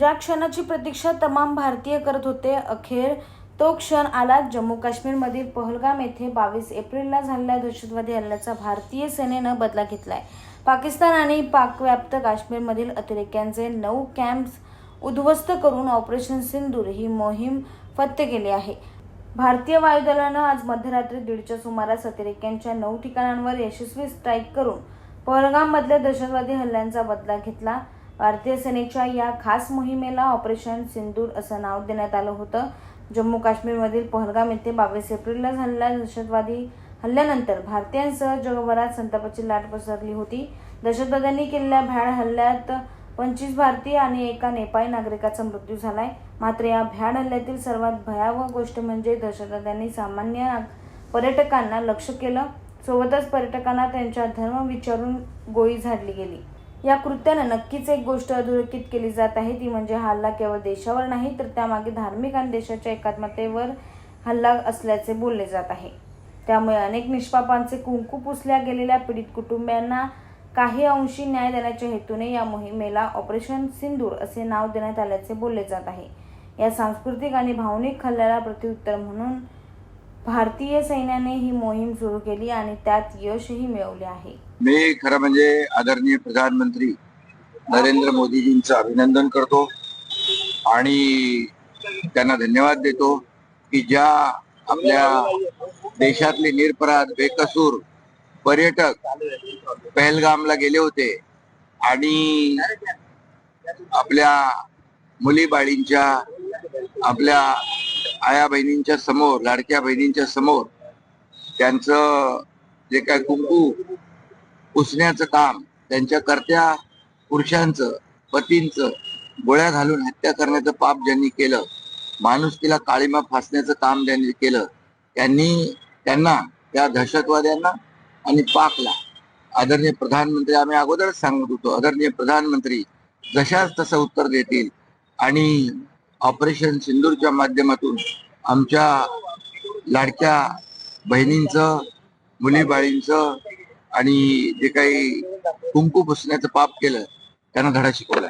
ज्या क्षणाची प्रतीक्षा तमाम भारतीय करत होते अखेर तो क्षण आला जम्मू काश्मीरमधील पहलगाम येथे बावीस एप्रिलला झालेल्या दहशतवादी हल्ल्याचा भारतीय सेनेनं बदला घेतलाय. पाकिस्तान आणि पाकव्याप्त काश्मीरमधील अतिरेक्यांचे नऊ कॅम्प्स उद्ध्वस्त करून ऑपरेशन सिंदूर ही मोहीम फत्ते केली आहे. भारतीय वायुदलानं आज मध्यरात्री दीडच्या सुमारास अतिरेक्यांच्या नऊ ठिकाणांवर यशस्वी स्ट्राईक करून पहलगाममधल्या दहशतवादी हल्ल्यांचा बदला घेतला. भारतीय सेनेच्या या खास मोहिमेला ऑपरेशन सिंदूर असं नाव देण्यात आलं होतं. जम्मू काश्मीरमधील पहलगाम येथे बावीस एप्रिलला झालेल्या दहशतवादी हल्ल्यानंतर भारतीयांसह जगभरात संतापाची लाट पसरली होती. दहशतवाद्यांनी केलेल्या भ्याड हल्ल्यात पंचवीस भारतीय आणि एका नेपाळी नागरिकाचा मृत्यू झालाय. मात्र या भ्याड हल्ल्यातील सर्वात भयावह गोष्ट म्हणजे दहशतवाद्यांनी सामान्य पर्यटकांना लक्ष केलं. सोबतच पर्यटकांना त्यांच्या धर्म विचारून गोळी झाडली गेली. या कृत्यानं नक्कीच एक गोष्ट अधोरेखित केली जात आहे. ती म्हणजे हल्ला केवळ देशावर नाही तर त्यामागे धार्मिक आणि देशाच्या एकात्मतेवर हल्ला असल्याचे बोलले जात आहे. त्यामुळे अनेक निष्पापांचे कुंकू पुसल्या गेलेल्या पीडित कुटुंबियांना काही अंशी न्याय देण्याच्या हेतूने या मोहिमेला ऑपरेशन सिंदूर असे नाव देण्यात आल्याचे बोलले जात आहे. या सांस्कृतिक आणि भावनिक हल्ल्याला प्रत्युत्तर म्हणून भारतीय सैन्याने ही मोहीम सुरू केली आणि त्यात यशही मिळवले आहे. मी खरं म्हणजे आदरणीय प्रधानमंत्री नरेंद्र मोदीजींचं अभिनंदन करतो आणि त्यांना धन्यवाद देतो की ज्या आपल्या देशातले निरपराध बेकसूर पर्यटक पहलगामला गेले होते आणि आपल्या मुली बाळींच्या आपल्या आया बहिणींच्या समोर लाडक्या बहिणींच्या समोर त्यांचं जे काय कुंकू पुसण्याचं काम त्यांच्या कर्त्या पुरुषांचं पतींचं गोळ्या घालून हत्या करण्याचं पाप ज्यांनी केलं माणुसकीला काळीमा फासण्याचं काम ज्यांनी केलं त्यांनी त्यांना त्या दहशतवाद्यांना आणि पाकला. आदरणीय प्रधानमंत्री आम्ही अगोदरच सांगत होतो आदरणीय प्रधानमंत्री जशाच तसं उत्तर देतील आणि ऑपरेशन सिंदूरच्या माध्यमातून आमच्या लाडक्या बहिणींचं मुलीबाळींचं आणि जे काही कुंकू पुसण्याचं पाप केलं त्यांना धडा शिकवलाय